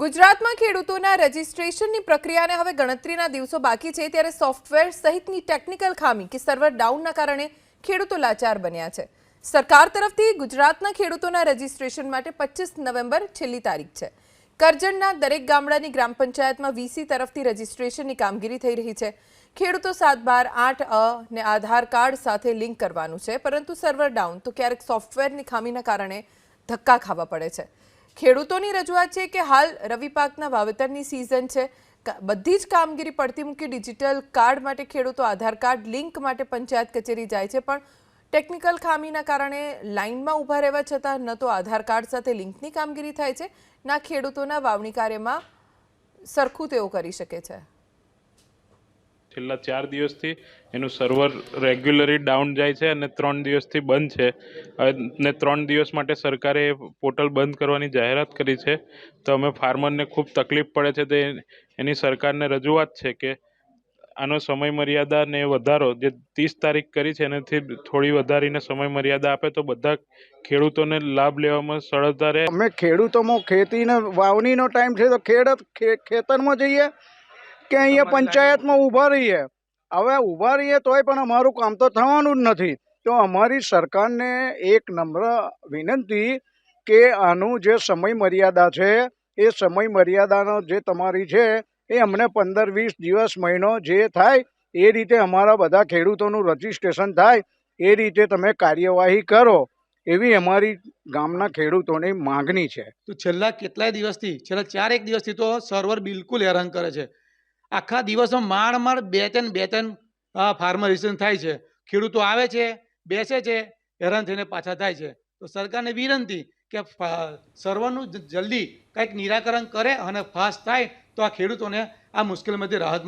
ગુજરાતમાં ખેડૂતોના રજીસ્ટ્રેશનની પ્રક્રિયાને હવે ગણતરીના દિવસો બાકી છે ત્યારે સોફ્ટવેર સહિતની ટેકનિકલ ખામી કે સર્વર ડાઉનના કારણે ખેડૂતો લાચાર બન્યા છે. સરકાર તરફથી ગુજરાતના ખેડૂતોના રજીસ્ટ્રેશન માટે પચીસ નવેમ્બર છેલ્લી તારીખ છે. કરજણના દરેક ગામડાની ગ્રામ પંચાયતમાં વીસી તરફથી રજીસ્ટ્રેશનની કામગીરી થઈ રહી છે. ખેડૂતો સાત બાર આઠ અ ને આધાર કાર્ડ સાથે લિંક કરવાનું છે, પરંતુ સર્વર ડાઉન તો ક્યારેક સોફ્ટવેરની ખામીના કારણે ધક્કા ખાવા પડે છે. ખેડૂતોની રજૂઆત છે કે હાલ રવિ પાકના વાવેતરની સિઝન છે. બધી જ કામગીરી પડતી મૂકી ડિજિટલ કાર્ડ માટે ખેડૂતો આધાર કાર્ડ લિંક માટે પંચાયત કચેરી જાય છે. પણ ટેકનિકલ ખામીના કારણે લાઇનમાં ઊભા રહેવા છતાં ન તો આધાર કાર્ડ સાથે લિંકની કામગીરી થાય છે. ના ખેડૂતોના વાવણી કાર્યમાં સરખું તેઓ કરી શકે છે. છેલ્લા ચાર દિવસથી એનું સર્વર રેગ્યુલરી ડાઉન જાય છે અને ત્રણ દિવસથી બંધ છે. અને ત્રણ દિવસ માટે સરકારે પોર્ટલ બંધ કરવાની જાહેરાત કરી છે. તો અમે ફાર્મરને ખૂબ તકલીફ પડે છે. તે એની સરકારને રજૂઆત છે કે આનો સમય મર્યાદા ને વધારો જે ત્રીસ તારીખ કરી છે એનાથી થોડી વધારીને સમય મર્યાદા આપે તો બધા ખેડૂતોને લાભ લેવામાં સરળતા રહે. અમે ખેડૂતોમાં ખેતીને વાવણીનો ટાઈમ છે તો ખેડત ખે- ખેતરમાં જઈએ કે અહીંયા પંચાયતમાં ઊભા રહીએ. હવે ઊભા રહીએ તોય પણ અમારું કામ તો થવાનું જ નથી. તો અમારી સરકારને એક નમ્ર વિનંતી કે આનું જે સમય મર્યાદા છે એ સમય મર્યાદાનો જે તમારી છે એ અમને પંદર વીસ દિવસ મહિનો જે થાય એ રીતે અમારા બધા ખેડૂતોનું રજીસ્ટ્રેશન થાય એ રીતે તમે કાર્યવાહી કરો એવી અમારી ગામના ખેડૂતોની માગણી છે. તો છેલ્લા કેટલાય દિવસથી છેલ્લા ચાર એક દિવસથી તો સર્વર બિલકુલ હેરાન કરે છે. આખા દિવસમાં માંડ માંડ બે ત્રણ બે ત્રણ ફાર્મર થાય છે. ખેડૂતો આવે છે, બેસે છે, હેરાન થઈને પાછા થાય છે. તો સરકારને વિનંતી કે સર્વનું જલ્દી કંઈક નિરાકરણ કરે અને ફાસ્ટ થાય તો આ ખેડૂતોને આ મુશ્કેલીમાંથી રાહત